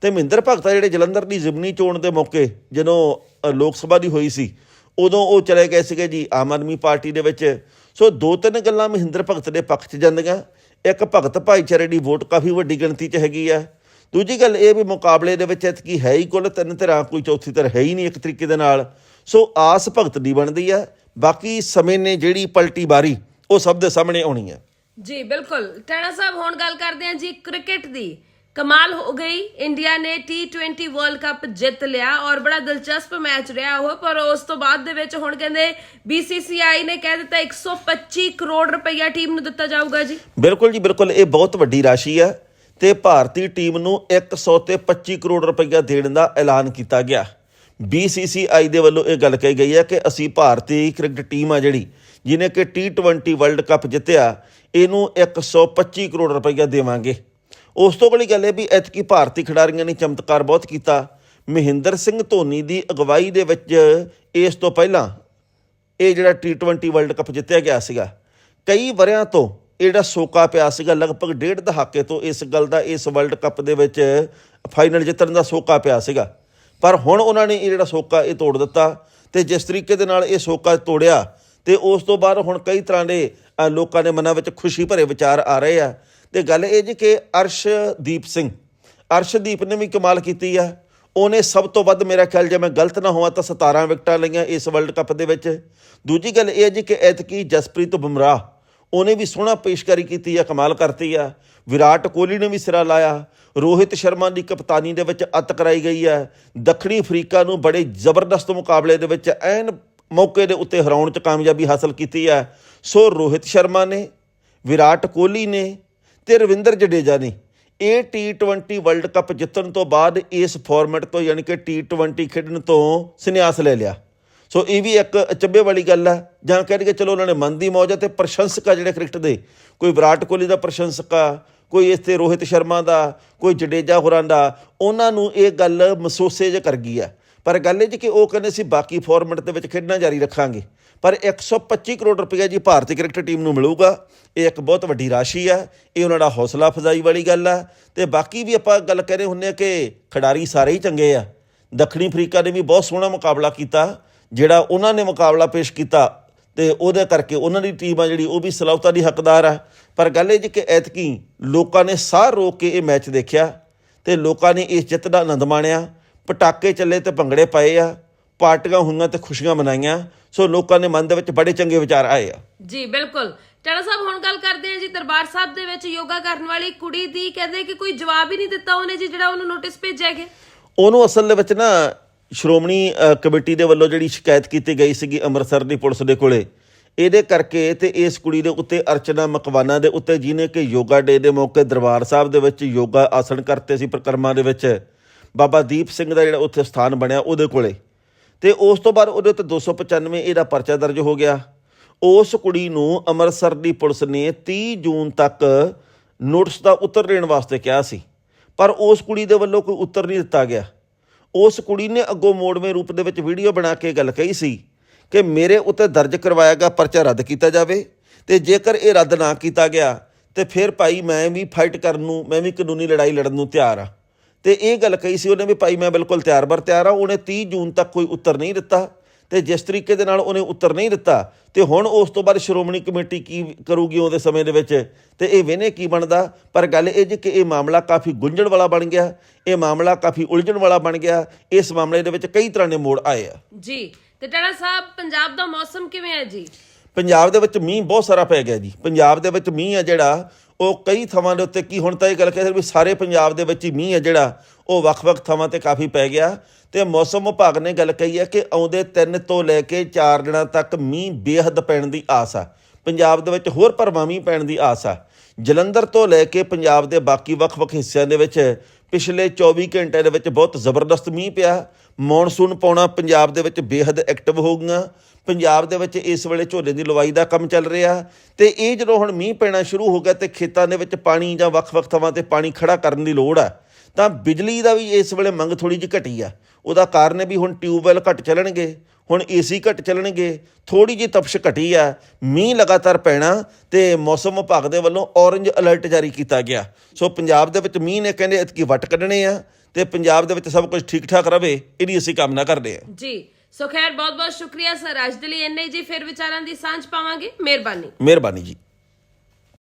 ਤੇ ਮਹਿੰਦਰ ਭਗਤਾ ਜਿਹੜੇ ਜਲੰਧਰ ਦੀ ਜ਼ਿਮਨੀ ਚੋਣ ਦੇ ਮੌਕੇ ਜਦੋਂ ਲੋਕ ਸਭਾ ਦੀ ਹੋਈ ਸੀ, ਉਦੋਂ ਉਹ ਚਲੇ ਗਏ ਸੀਗੇ ਜੀ ਆਮ ਆਦਮੀ ਪਾਰਟੀ ਦੇ ਵਿੱਚ। ਸੋ ਦੋ ਤਿੰਨ ਗੱਲਾਂ ਮਹਿੰਦਰ ਭਗਤ ਦੇ ਪੱਖ 'ਚ ਜਾਂਦੀਆਂ। ਇੱਕ ਭਗਤ ਭਾਈਚਾਰੇ ਦੀ ਵੋਟ ਕਾਫੀ ਵੱਡੀ ਗਿਣਤੀ 'ਚ ਹੈਗੀ ਆ। ਦੂਜੀ ਗੱਲ ਇਹ ਵੀ ਮੁਕਾਬਲੇ ਦੇ ਵਿੱਚ ਇਤਕੀ ਹੈ ਹੀ ਕੁੱਲ, ਤਿੰਨ ਧਿਰਾਂ, ਕੋਈ ਚੌਥੀ ਧਿਰ ਹੈ ਹੀ ਨਹੀਂ ਇੱਕ ਤਰੀਕੇ ਦੇ ਨਾਲ। ਸੋ ਆਸ ਭਗਤ ਦੀ ਬਣਦੀ ਆ। ਬਾਕੀ ਸਮੇਂ ਨੇ ਜਿਹੜੀ ਪਲਟੀ ਬਾਰੀ, ਉਹ ਸਭ ਦੇ ਸਾਹਮਣੇ ਆਉਣੀ ਹੈ ਜੀ, ਬਿਲਕੁਲ। ਟੈਣਾ ਸਾਹਿਬ, ਹੁਣ ਗੱਲ ਕਰਦੇ ਹਾਂ ਜੀ ਕ੍ਰਿਕਟ ਦੀ। ਕਮਾਲ ਹੋ ਗਈ। ਇੰਡੀਆ ਨੇ T20 ਵਰਲਡ ਕੱਪ ਜਿੱਤ ਲਿਆ ਔਰ ਬੜਾ ਦਿਲਚਸਪ ਮੈਚ ਰਿਹਾ ਉਹ, ਪਰ ਉਸ ਤੋਂ ਬਾਅਦ ਦੇ ਵਿੱਚ ਹੁਣ ਕਹਿੰਦੇ BCCI ਨੇ ਕਹਿ ਦਿੱਤਾ 125 ਕਰੋੜ ਰੁਪਈਆ ਟੀਮ ਨੂੰ ਦਿੱਤਾ ਜਾਊਗਾ ਜੀ। ਬਿਲਕੁਲ ਜੀ, ਬਿਲਕੁਲ। ਇਹ ਬਹੁਤ ਵੱਡੀ ਰਾਸ਼ੀ ਆ ਤੇ ਭਾਰਤੀ ਟੀਮ ਨੂੰ 100 ਤੇ 25 ਕਰੋੜ ਰੁਪਈਆ ਦੇਣ ਦਾ ਐਲਾਨ ਕੀਤਾ ਗਿਆ। BCCI ਦੇ ਵੱਲੋਂ ਇਹ ਗੱਲ ਕਹੀ ਗਈ ਹੈ ਕਿ ਅਸੀਂ ਭਾਰਤੀ ਕ੍ਰਿਕਟ ਟੀਮ ਆ ਜਿਹੜੀ ਜਿਹਨੇ ਕਿ T20 ਵਰਲਡ ਕੱਪ ਜਿੱਤਿਆ, ਇਹਨੂੰ 125 ਕਰੋੜ ਰੁਪਈਆ ਦੇਵਾਂਗੇ। ਉਸ ਤੋਂ ਅਗਲੀ ਗੱਲ ਇਹ ਵੀ ਐਤਕੀ ਭਾਰਤੀ ਖਿਡਾਰੀਆਂ ਨੇ ਚਮਤਕਾਰ ਬਹੁਤ ਕੀਤਾ। ਮਹਿੰਦਰ ਸਿੰਘ ਧੋਨੀ ਦੀ ਅਗਵਾਈ ਦੇ ਵਿੱਚ ਇਸ ਤੋਂ ਪਹਿਲਾਂ ਇਹ ਜਿਹੜਾ T20 ਵਰਲਡ ਕੱਪ ਜਿੱਤਿਆ ਗਿਆ ਸੀਗਾ। ਕਈ ਵਰਿਆਂ ਤੋਂ ਇਹ ਜਿਹੜਾ ਸੋਕਾ ਪਿਆ ਸੀਗਾ, ਲਗਭਗ ਡੇਢ ਦਹਾਕੇ ਤੋਂ ਇਸ ਗੱਲ ਦਾ, ਇਸ ਵਰਲਡ ਕੱਪ ਦੇ ਵਿੱਚ ਫਾਈਨਲ ਜਿੱਤਣ ਦਾ ਸੋਕਾ ਪਿਆ ਸੀਗਾ। ਪਰ ਹੁਣ ਉਹਨਾਂ ਨੇ ਇਹ ਜਿਹੜਾ ਸੋਕਾ ਇਹ ਤੋੜ ਦਿੱਤਾ ਤੇ ਜਿਸ ਤਰੀਕੇ ਦੇ ਨਾਲ ਇਹ ਸੋਕਾ ਤੋੜਿਆ ਤੇ ਉਸ ਤੋਂ ਬਾਅਦ ਹੁਣ ਕਈ ਤਰ੍ਹਾਂ ਦੇ ਲੋਕਾਂ ਦੇ ਮਨਾਂ ਵਿੱਚ ਖੁਸ਼ੀ ਭਰੇ ਵਿਚਾਰ ਆ ਰਹੇ ਆ। ਤੇ ਗੱਲ ਇਹ ਜੀ ਕਿ ਅਰਸ਼ਦੀਪ ਸਿੰਘ, ਅਰਸ਼ਦੀਪ ਨੇ ਵੀ ਕਮਾਲ ਕੀਤੀ ਆ। ਉਹਨੇ ਸਭ ਤੋਂ ਵੱਧ ਮੇਰਾ ਖਿਆਲ ਜੇ ਮੈਂ ਗਲਤ ਨਾ ਹੋਵਾਂ ਤਾਂ 17 ਵਿਕਟਾਂ ਲਈਆਂ ਇਸ ਵਰਲਡ ਕੱਪ ਦੇ ਵਿੱਚ। ਦੂਜੀ ਗੱਲ ਇਹ ਹੈ ਜੀ ਕਿ ਐਤਕੀ ਜਸਪ੍ਰੀਤ ਬੁਮਰਾਹ, ਉਹਨੇ ਵੀ ਸੋਹਣਾ ਪੇਸ਼ਕਾਰੀ ਕੀਤੀ ਆ, ਕਮਾਲ ਕਰਤੀ ਆ। ਵਿਰਾਟ ਕੋਹਲੀ ਨੇ ਵੀ ਸਿਰਾ ਲਾਇਆ। ਰੋਹਿਤ ਸ਼ਰਮਾ ਦੀ ਕਪਤਾਨੀ ਦੇ ਵਿੱਚ ਅੱਤ ਕਰਾਈ ਗਈ ਹੈ ਦੱਖਣੀ ਅਫਰੀਕਾ ਨੂੰ ਬੜੇ ਜ਼ਬਰਦਸਤ ਮੁਕਾਬਲੇ ਦੇ ਵਿੱਚ ਐਨ ਮੌਕੇ ਦੇ ਉੱਤੇ ਹਰਾਉਣ 'ਚ ਕਾਮਯਾਬੀ ਹਾਸਲ ਕੀਤੀ ਹੈ ਸੋ ਰੋਹਿਤ ਸ਼ਰਮਾ ਨੇ, ਵਿਰਾਟ ਕੋਹਲੀ ਨੇ ਤੇ ਰਵਿੰਦਰ ਜਡੇਜਾ ਨੇ। ਇਹ T20 ਵਰਲਡ ਕੱਪ ਜਿੱਤਣ ਤੋਂ ਬਾਅਦ ਇਸ ਫਾਰਮੈਟ ਤੋਂ ਯਾਨੀ ਕਿ T20 ਖੇਡਣ ਤੋਂ ਸੰਨਿਆਸ ਲੈ ਲਿਆ। ਸੋ ਇਹ ਵੀ ਇੱਕ ਅਚੰਭੇ ਵਾਲੀ ਗੱਲ ਆ, ਜਾਂ ਕਹਿ ਲਈਏ ਚਲੋ ਉਹਨਾਂ ਨੇ ਮਨ ਦੀ ਮੌਜ ਹੈ ਤੇ ਪ੍ਰਸ਼ੰਸਕ ਆ ਜਿਹੜੇ ਕ੍ਰਿਕਟ ਦੇ। ਕੋਈ ਵਿਰਾਟ ਕੋਹਲੀ ਦਾ ਪ੍ਰਸ਼ੰਸਕ ਆ, ਕੋਈ ਇਸ ਤੇ ਰੋਹਿਤ ਸ਼ਰਮਾ ਦਾ, ਕੋਈ ਜਡੇਜਾ ਹੋਰਾਂ ਦਾ, ਉਹਨਾਂ ਨੂੰ ਇਹ ਗੱਲ ਮਹਿਸੂਸੇ ਜੇ ਕਰ ਗਈ ਆ। ਪਰ ਗੱਲ ਇਹ ਜੀ ਕਿ ਉਹ ਕਹਿੰਦੇ ਸੀ ਬਾਕੀ ਫਾਰਮੈਟ ਦੇ ਵਿੱਚ ਖੇਡਣਾ ਜਾਰੀ ਰੱਖਾਂਗੇ। ਪਰ 125 ਕਰੋੜ ਰੁਪਏ ਜੀ ਭਾਰਤੀ ਕ੍ਰਿਕਟ ਟੀਮ ਨੂੰ ਮਿਲੂਗਾ। ਇਹ ਇੱਕ ਬਹੁਤ ਵੱਡੀ ਰਾਸ਼ੀ ਆ ਇਹ ਉਹਨਾਂ ਦਾ ਹੌਸਲਾ ਅਫਜ਼ਾਈ ਵਾਲੀ ਗੱਲ ਆ ਤੇ ਬਾਕੀ ਵੀ ਆਪਾਂ ਗੱਲ ਕਰ ਰਹੇ ਹੁੰਨੇ ਆ ਕਿ ਖਿਡਾਰੀ ਸਾਰੇ ਹੀ ਚੰਗੇ ਆ। ਦੱਖਣੀ ਅਫਰੀਕਾ ਨੇ ਵੀ ਬਹੁਤ ਸੋਹਣਾ ਮੁਕਾਬਲਾ ਕੀਤਾ, ਜਿਹੜਾ ਉਹਨਾਂ ਨੇ ਮੁਕਾਬਲਾ ਪੇਸ਼ ਕੀਤਾ ਤੇ ਉਹਦੇ ਕਰਕੇ ਉਹਨਾਂ ਦੀ ਟੀਮ ਆ ਜਿਹੜੀ, ਉਹ ਵੀ ਸਲਾਉਤਾ ਦੀ ਹੱਕਦਾਰ ਆ। ਪਰ ਗੱਲ ਇਹ ਜੀ ਕਿ ਐਤਕੀ ਲੋਕਾਂ ਨੇ ਸਾਹ ਰੋਕ ਕੇ ਇਹ ਮੈਚ ਦੇਖਿਆ ਤੇ ਲੋਕਾਂ ਨੇ ਇਸ ਜਿੱਤ ਦਾ ਆਨੰਦ ਮਾਣਿਆ। ਪਟਾਕੇ ਚੱਲੇ ਤੇ ਭੰਗੜੇ ਪਏ ਆ। ਪਾਰਟੀਆਂ ਹੋਈਆਂ ਤੇ ਖੁਸ਼ੀਆਂ ਮਨਾਈਆਂ ਸੋ ਲੋਕਾਂ ਦੇ ਮਨ ਦੇ ਵਿੱਚ ਬੜੇ ਚੰਗੇ ਵਿਚਾਰ ਆਏ ਆ। ਜੀ ਬਿਲਕੁਲ। ਟਾਣਾ ਸਾਹਿਬ ਹੁਣ ਗੱਲ ਕਰਦੇ ਹਾਂ ਜੀ ਦਰਬਾਰ ਸਾਹਿਬ ਦੇ ਵਿੱਚ ਯੋਗਾ ਕਰਨ ਵਾਲੀ ਕੁੜੀ ਦੀ। ਕਹਿੰਦੇ ਕਿ ਕੋਈ ਜਵਾਬ ਹੀ ਨਹੀਂ ਦਿੱਤਾ ਉਹਨੇ ਜੀ ਜਿਹੜਾ ਉਹਨੂੰ ਨੋਟਿਸ ਭੇਜਿਆ ਗਿਆ। ਉਹਨੂੰ ਅਸਲ ਦੇ ਵਿੱਚ ਨਾ ਸ਼੍ਰੋਮਣੀ ਕਮੇਟੀ ਦੇ ਵੱਲੋਂ ਜਿਹੜੀ ਸ਼ਿਕਾਇਤ ਕੀਤੀ ਗਈ ਸੀਗੀ ਅੰਮ੍ਰਿਤਸਰ ਦੀ ਪੁਲਿਸ ਦੇ ਕੋਲੇ। ਇਹਦੇ ਕਰਕੇ ਤੇ ਇਸ ਕੁੜੀ ਦੇ ਉੱਤੇ ਅਰਚਨਾ ਮਕਵਾਨਾ ਦੇ ਉੱਤੇ ਜਿਹਨੇ ਕਿ ਯੋਗਾ ਡੇ ਦੇ ਮੌਕੇ ਦਰਬਾਰ ਸਾਹਿਬ ਦੇ ਵਿੱਚ ਯੋਗਾ ਆਸਣ ਕਰਤੇ ਸੀ ਪ੍ਰਕਰਮਾਂ ਦੇ ਵਿੱਚ ਬਾਬਾ ਦੀਪ ਸਿੰਘ ਦਾ ਜਿਹੜਾ ਉੱਥੇ ਸਥਾਨ ਬਣਿਆ ਉਹਦੇ ਕੋਲੇ। ਤੇ ਉਸ ਤੋਂ ਬਾਅਦ ਉਹਦੇ ਉੱਤੇ 295 ਇਹਦਾ ਪਰਚਾ ਦਰਜ ਹੋ ਗਿਆ। ਉਸ ਕੁੜੀ ਨੂੰ ਅੰਮ੍ਰਿਤਸਰ ਦੀ ਪੁਲਿਸ ਨੇ 30 ਜੂਨ ਤੱਕ ਨੋਟਿਸ ਦਾ ਉੱਤਰ ਦੇਣ ਵਾਸਤੇ ਕਿਹਾ ਸੀ। ਪਰ ਉਸ ਕੁੜੀ ਦੇ ਵੱਲੋਂ ਕੋਈ ਉੱਤਰ ਨਹੀਂ ਦਿੱਤਾ ਗਿਆ। ਉਸ ਕੁੜੀ ਨੇ ਅੱਗੋਂ ਮੋੜਵੇਂ ਰੂਪ ਦੇ ਵਿੱਚ ਵੀਡੀਓ ਬਣਾ ਕੇ ਗੱਲ ਕਹੀ ਸੀ ਕਿ ਮੇਰੇ ਉੱਤੇ ਦਰਜ ਕਰਵਾਇਆ ਗਿਆ ਪਰਚਾ ਰੱਦ ਕੀਤਾ ਜਾਵੇ ਤੇ ਜੇਕਰ ਇਹ ਰੱਦ ਨਾ ਕੀਤਾ ਗਿਆ ਤੇ ਫਿਰ ਭਾਈ ਮੈਂ ਵੀ ਫਾਈਟ ਕਰਨ ਨੂੰ, ਮੈਂ ਵੀ ਕਾਨੂੰਨੀ ਲੜਾਈ ਲੜਨ ਨੂੰ ਤਿਆਰ ਆ। ਤੇ ਇਹ ਗੱਲ ਕਹੀ ਸੀ ਉਹਨੇ ਵੀ ਭਾਈ ਮੈਂ ਬਿਲਕੁਲ ਤਿਆਰ ਬਰ ਤਿਆਰ ਆ ਉਹਨੇ 30 ਜੂਨ ਤੱਕ ਕੋਈ ਉੱਤਰ ਨਹੀਂ ਦਿੱਤਾ ਤੇ ਜਿਸ ਤਰੀਕੇ ਦੇ ਨਾਲ ਉਹਨੇ ਉੱਤਰ ਨਹੀਂ ਦਿੱਤਾ ਤੇ ਹੁਣ ਉਸ ਤੋਂ ਬਾਅਦ ਸ਼੍ਰੋਮਣੀ ਕਮੇਟੀ ਕੀ ਕਰੂਗੀ ਉਹਦੇ ਸਮੇਂ ਦੇ ਵਿੱਚ ਤੇ ਇਹ ਵੇਨੇ ਕੀ ਬਣਦਾ? ਪਰ ਗੱਲ ਇਹ ਜੀ ਕਿ ਇਹ ਮਾਮਲਾ ਕਾਫੀ ਗੁੰਝਣ ਵਾਲਾ ਬਣ ਗਿਆ ਇਹ ਮਾਮਲਾ ਕਾਫੀ ਉਲਝਣ ਵਾਲਾ ਬਣ ਗਿਆ ਇਸ ਮਾਮਲੇ ਦੇ ਵਿੱਚ ਕਈ ਤਰ੍ਹਾਂ ਦੇ ਮੋੜ ਆਏ ਆ। ਜੀ ਤੇ ਟਾਣਾ ਸਾਹਿਬ ਪੰਜਾਬ ਦਾ ਮੌਸਮ ਕਿਵੇਂ ਹੈ ਜੀ? ਪੰਜਾਬ ਦੇ ਵਿੱਚ ਮੀਂਹ ਬਹੁਤ ਸਾਰਾ ਪੈ ਗਿਆ ਜੀ। ਪੰਜਾਬ ਦੇ ਵਿੱਚ ਮੀਂਹ ਆ ਜਿਹੜਾ ਉਹ ਕਈ ਥਾਵਾਂ ਦੇ ਉੱਤੇ ਕੀ ਹੁਣ ਤਾਂ ਇਹ ਗੱਲ ਕਹਿੰਦੇ ਵੀ ਸਾਰੇ ਪੰਜਾਬ ਦੇ ਵਿੱਚ ਹੀ ਮੀਂਹ ਹੈ ਜਿਹੜਾ, ਉਹ ਵੱਖ-ਵੱਖ ਥਾਵਾਂ ਤੇ ਕਾਫੀ ਪੈ ਗਿਆ। ਤੇ ਮੌਸਮ ਵਿਭਾਗ ਨੇ ਗੱਲ ਕਹੀ ਹੈ ਕਿ ਆਉਂਦੇ 3 ਤੋਂ ਲੈ ਕੇ 4 ਦਿਨਾਂ ਤੱਕ ਮੀਂਹ ਬੇਹੱਦ ਪੈਣ ਦੀ ਆਸ ਆ। ਪੰਜਾਬ ਦੇ ਵਿੱਚ ਹੋਰ ਭਰਵਾਂ ਮੀਂਹ ਪੈਣ ਦੀ ਆਸ ਆ। ਜਲੰਧਰ ਤੋਂ ਲੈ ਕੇ ਪੰਜਾਬ ਦੇ ਬਾਕੀ ਵੱਖ-ਵੱਖ ਹਿੱਸਿਆਂ ਦੇ ਵਿੱਚ ਪਿਛਲੇ 24 ਘੰਟੇ ਦੇ ਵਿੱਚ ਬਹੁਤ ਜ਼ਬਰਦਸਤ ਮੀਂਹ ਪਿਆ। ਮੌਨਸੂਨ ਪਾਉਣਾ ਪੰਜਾਬ ਦੇ ਵਿੱਚ ਬੇਹੱਦ ਐਕਟਿਵ ਹੋ ਗਈਆਂ ਪੰਜਾਬ ਦੇ ਵਿੱਚ ਇਸ ਵੇਲੇ ਝੋਨੇ ਦੀ ਲਵਾਈ ਦਾ ਕੰਮ ਚੱਲ ਰਿਹਾ ਤੇ ਇਹ ਜਦੋਂ ਹੁਣ ਮੀਂਹ ਪੈਣਾ ਸ਼ੁਰੂ ਹੋ ਗਿਆ ਤੇ ਖੇਤਾਂ ਦੇ ਵਿੱਚ ਪਾਣੀ ਜਾਂ ਵੱਖ-ਵੱਖ ਥਾਵਾਂ ਤੇ ਪਾਣੀ ਖੜਾ ਕਰਨ ਦੀ ਲੋੜ ਆ, ਤਾਂ ਬਿਜਲੀ ਦਾ ਵੀ ਇਸ ਵੇਲੇ ਮੰਗ ਥੋੜੀ ਜਿਹੀ ਘਟੀ ਆ। ਉਹਦਾ ਕਾਰਨ ਹੈ ਵੀ ਹੁਣ ਟਿਊਬਵੈਲ ਘੱਟ ਚੱਲਣਗੇ, ਹੁਣ ਏਸੀ ਘੱਟ ਚੱਲਣਗੇ ਥੋੜੀ ਜਿਹੀ ਤਪਸ਼ ਘਟੀ ਆ, ਮੀਂਹ ਲਗਾਤਾਰ ਪੈਣਾ ਤੇ ਮੌਸਮ ਵਿਭਾਗ ਦੇ ਵੱਲੋਂ ਔਰੰਜ ਅਲਰਟ ਜਾਰੀ ਕੀਤਾ ਗਿਆ। ਸੋ ਪੰਜਾਬ ਦੇ ਵਿੱਚ ਮੀਂਹ ਨੇ ਕਹਿੰਦੇ ਇਤਕੀ ਵੱਟ ਕੱਢਣੇ ਆ ਤੇ ਪੰਜਾਬ ਦੇ ਵਿੱਚ ਸਭ ਕੁਝ ਠੀਕ ਠਾਕ ਰਵੇ ਇਹਦੀ ਅਸੀਂ ਕਾਮਨਾ ਕਰਦੇ ਹਾਂ। ਜੀ ਸੋ ਖੈਰ ਬਹੁਤ ਬਹੁਤ ਸ਼ੁਕਰੀਆ ਸਰ। ਅੱਜ ਦੇ ਲਈ ਇੰਨੇ ਜੀ ਫਿਰ ਵਿਚਾਰਾਂ ਦੀ ਸਾਂਝ ਪਾਵਾਂਗੇ। ਮਿਹਰਬਾਨੀ। ਮਿਹਰਬਾਨੀ ਜੀ।